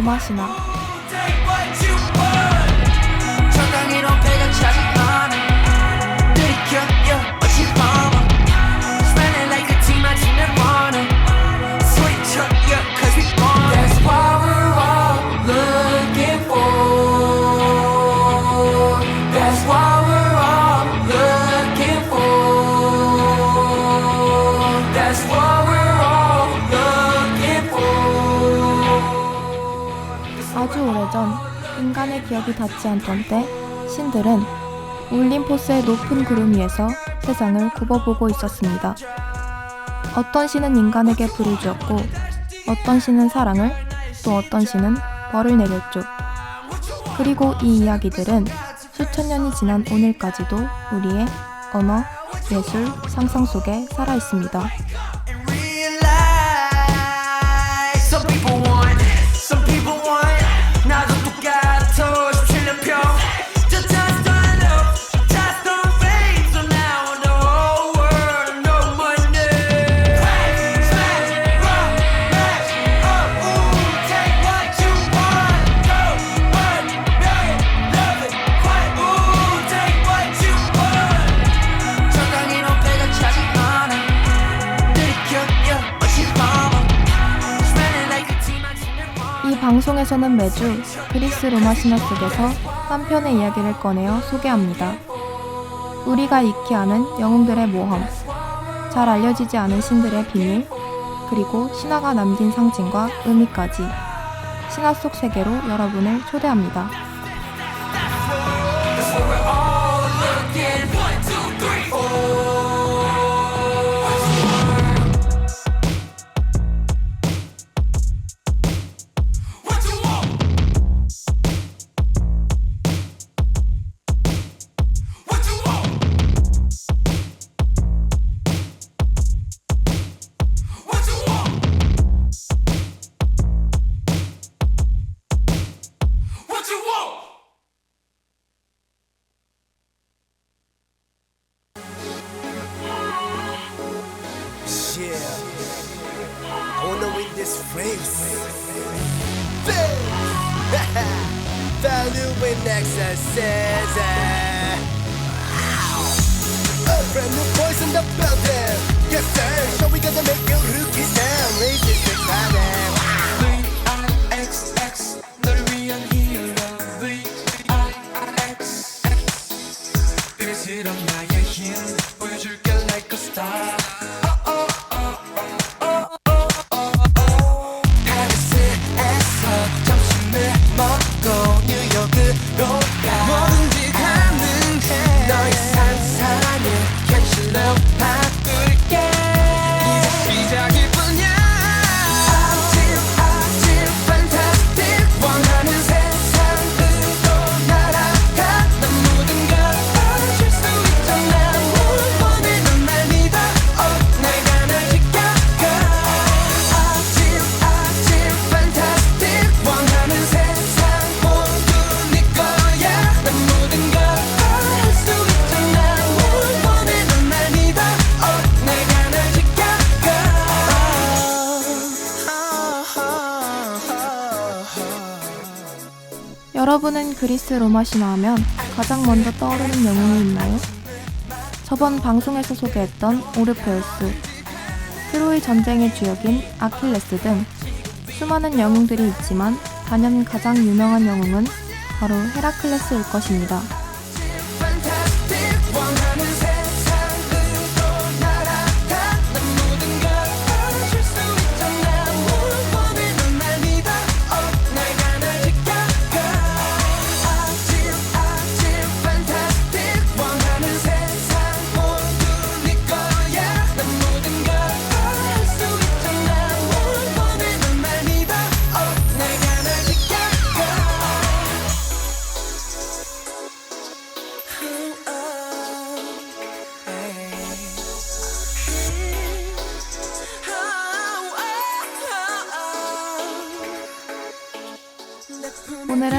그리스 로 오래전 인간의 기억이 닿지 않던 때 신들은 올림포스의 높은 구름 위에서 세상을 굽어보고 있었습니다. 어떤 신은 인간에게 불을 주었고 어떤 신은 사랑을 또 어떤 신은 벌을 내렸죠. 그리고 이 이야기들은 수천 년이 지난 오늘까지도 우리의 언어, 예술, 상상 속에 살아 있습니다. 매주 그리스 로마 신화 속에서 한 편의 이야기를 꺼내어 소개합니다. 우리가 익히 아는 영웅들의 모험, 잘 알려지지 않은 신들의 비밀, 그리고 신화가 남긴 상징과 의미까지 신화 속 세계로 여러분을 초대합니다. I said. 그리스 로마 신화하면 가장 먼저 떠오르는 영웅이 있나요? 저번 방송에서 소개했던 오르페우스, 트로이 전쟁의 주역인 아킬레스 등 수많은 영웅들이 있지만 단연 가장 유명한 영웅은 바로 헤라클레스일 것입니다.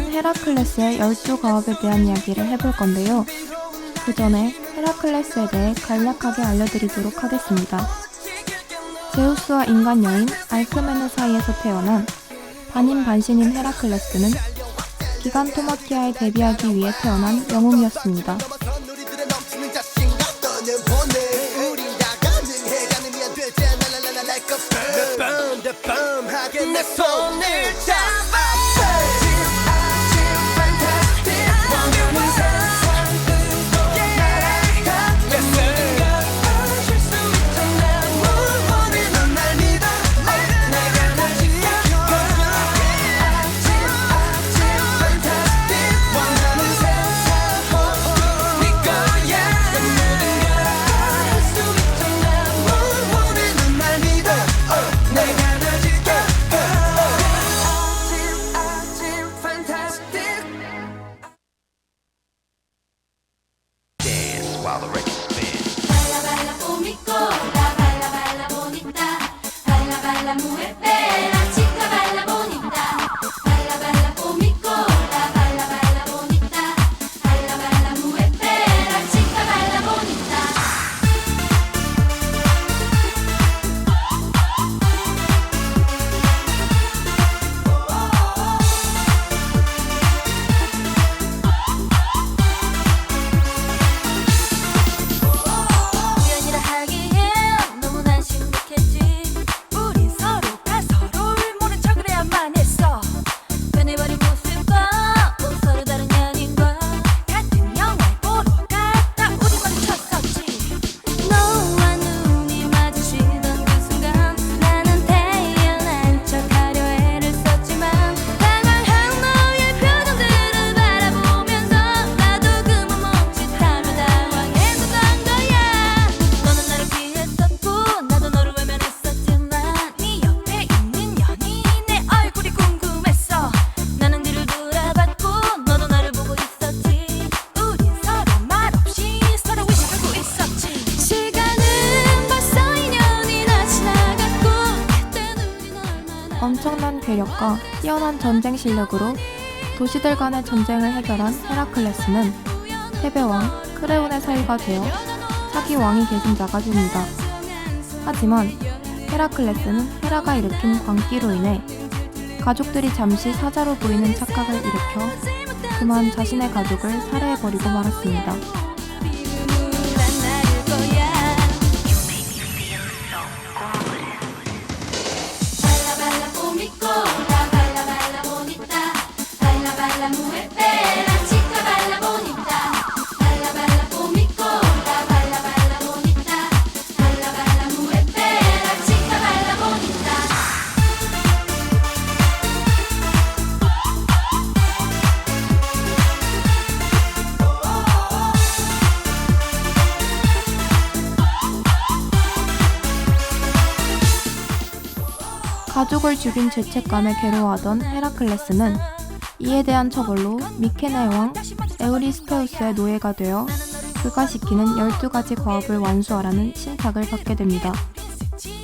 오늘은 헤라클레스의 열두 가업에 대한 이야기를 해볼 건데요. 그 전에 헤라클레스에 대해 간략하게 알려드리도록 하겠습니다. 제우스와 인간 여인 알크메네 사이에서 태어난 반인반신인 헤라클레스는 기간토마키아에 데뷔하기 위해 태어난 영웅이었습니다. 보내 우린 다 실력으로 도시들 간의 전쟁을 해결한 헤라클레스는 해배왕 크레온의 사이가 되어 차기 왕이 계신 자가 됩니다. 하지만 헤라클레스는 헤라가 일으킨 광기로 인해 가족들이 잠시 사자로 보이는 착각을 일으켜 그만 자신의 가족을 살해해버리고 말았습니다. 가족을 죽인 죄책감에 괴로워하던 헤라클레스는 이에 대한 처벌로 미케네 왕 에우리스테우스의 노예가 되어 그가 시키는 12가지 과업을 완수하라는 신탁을 받게 됩니다.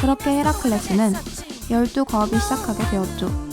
그렇게 헤라클레스는 12과업이 시작하게 되었죠.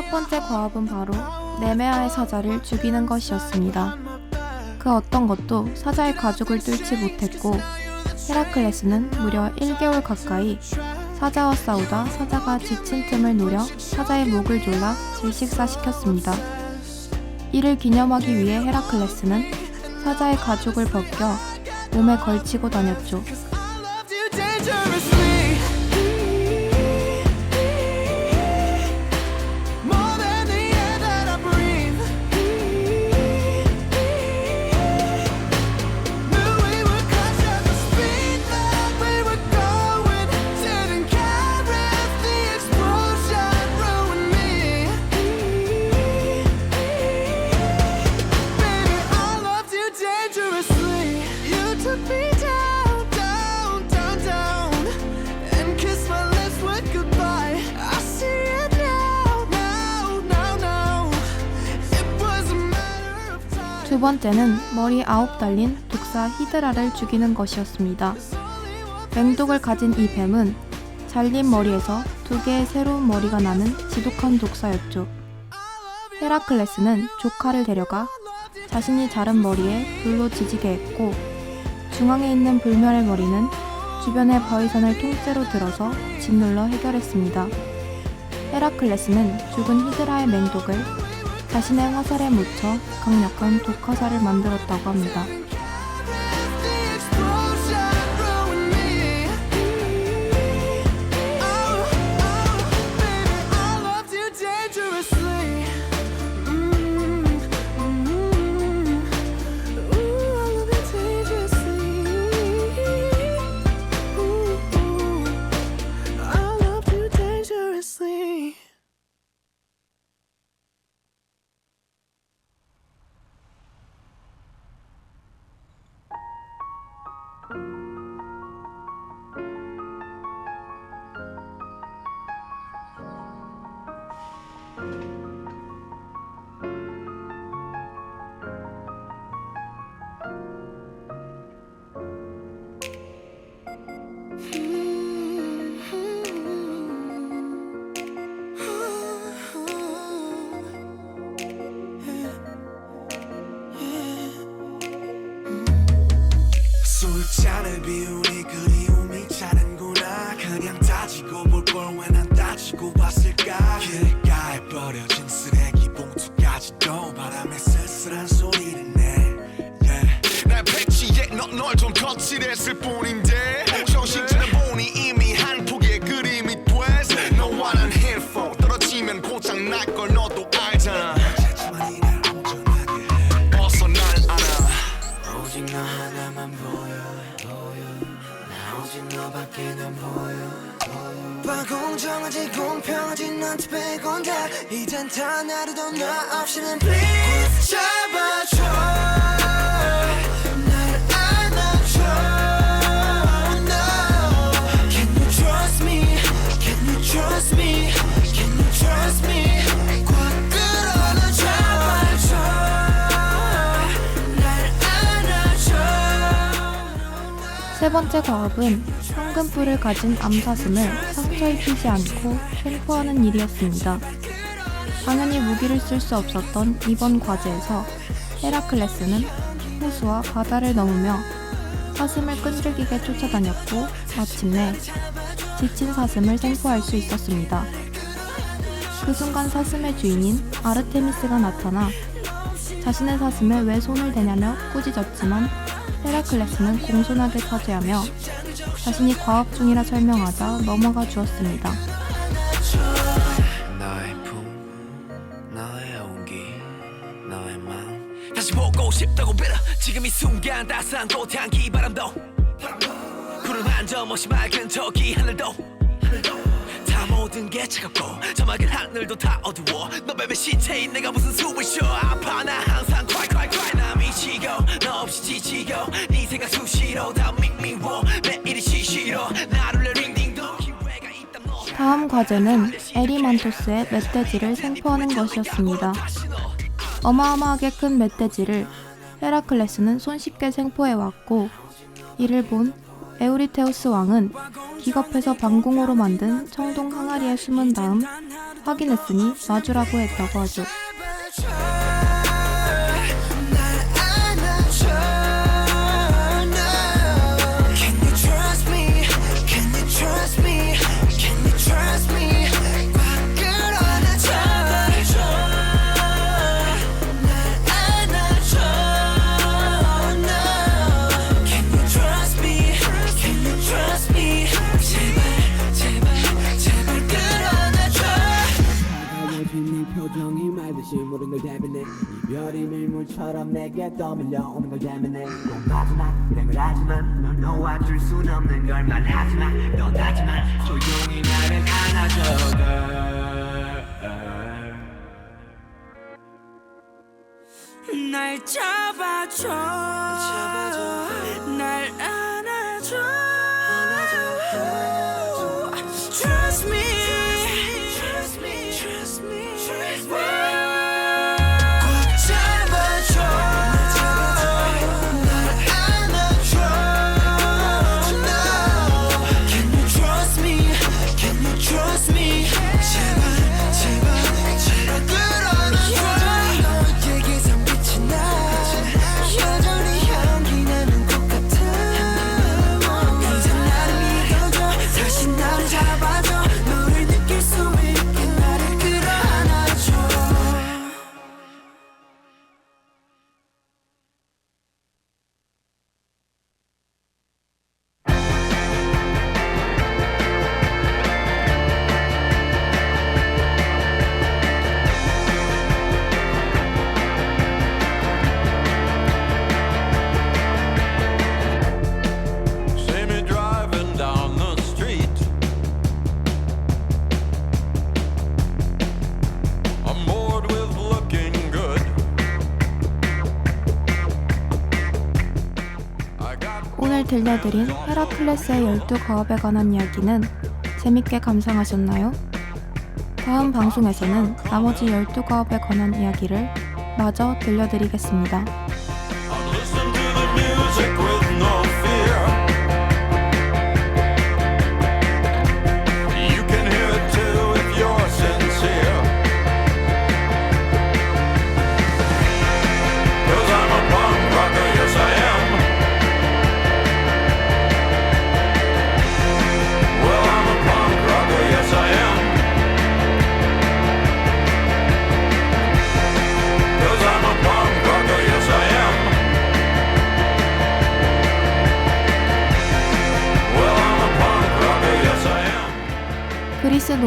번째 과업은 바로 네메아의 사자를 죽이는 것이었습니다. 그 어떤 것도 사자의 가죽을 뚫지 못했고 헤라클레스는 무려 1개월 가까이 사자와 싸우다 사자가 지친 틈을 노려 사자의 목을 졸라 질식사시켰습니다. 이를 기념하기 위해 헤라클레스는 사자의 가죽을 벗겨 몸에 걸치고 다녔죠. 번째는 머리 아홉 달린 독사 히드라를 죽이는 것이었습니다. 맹독을 가진 이 뱀은 잘린 머리에서 두 개의 새로운 머리가 나는 지독한 독사였죠. 헤라클레스는 조카를 데려가 자신이 자른 머리에 불로 지지게 했고 중앙에 있는 불멸의 머리는 주변의 바위산을 통째로 들어서 짓눌러 해결했습니다. 헤라클레스는 죽은 히드라의 맹독을 자신의 화살에 묻혀 강력한 독화살을 만들었다고 합니다. 거칠했을 뿐인데. 정신차려 보니 이미 한 폭의 그림이 됐어. 너와 난 힐포 떨어지면 고장 날 걸 너도 알잖아. 불공정하지 공평하지 넌 빼곤 다 이젠 다 나르도 나 없이는 please 세 번째 과업은 황금뿔을 가진 암사슴을 상처 입히지 않고 생포하는 일이었습니다. 당연히 무기를 쓸 수 없었던 이번 과제에서 헤라클레스는 호수와 바다를 넘으며 사슴을 끈질기게 쫓아다녔고 마침내 지친 사슴을 생포할 수 있었습니다. 그 순간 사슴의 주인인 아르테미스가 나타나 자신의 사슴에 왜 손을 대냐며 꾸짖었지만 헤라클레스는 공손하게 사죄하며 자신이 과업 중이라 설명하자 넘어가 주었습니다. 지금 이 순간 따스한 꽃향기 바람도. 구름 한점 없이 맑은 저기 하늘도. 다 모든 게 차갑고 저 맑은 하늘도 다 어두워. 너 뱀의 시체인 내가 무슨 숨을 쉬어. 아파. 나 항상 cry cry cry. 나 미치고 너 없이 지치고 네 생각 수시로 다 밍밍워. 매일이 시시로. 나를 링딩도 기회가 있다 너 다음 과제는 에리만토스의 멧돼지를 생포하는 것이었습니다. 어마어마하게 큰 멧돼지를 헤라클레스는 손쉽게 생포해 왔고 이를 본 에우리테우스 왕은 기겁해서 방공호로 만든 청동 항아리에 숨은 다음 확인했으니 놔주라고 했다고 하죠. 걸 대변해 이별이 밀물처럼 내게 떠밀려오는 걸 대면해 넌 하지만 이런 걸 하지만 넌 놓아줄 순 없는 걸 말하지만 넌 하지만 조용히 나를 안아줘. 날 잡아줘. 날 들려드린 헤라클레스의 열두 가업에 관한 이야기는 재밌게 감상하셨나요? 다음 방송에서는 나머지 열두 가업에 관한 이야기를 마저 들려드리겠습니다.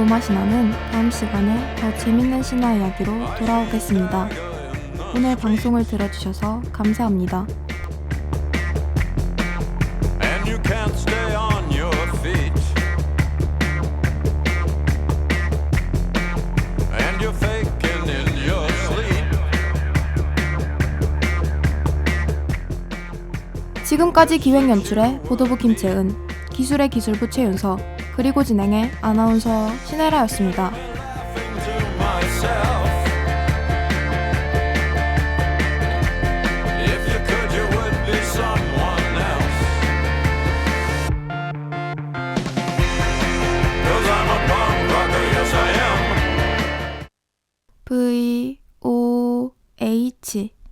로마 신화는 다음 시간에 더 재밌는 신화 이야기로 돌아오겠습니다. 오늘 방송을 들어주셔서 감사합니다. 지금까지 기획 연출의 보도부 김채은, 기술의 기술부 최윤서, 그리고 진행의 아나운서 신혜라였습니다.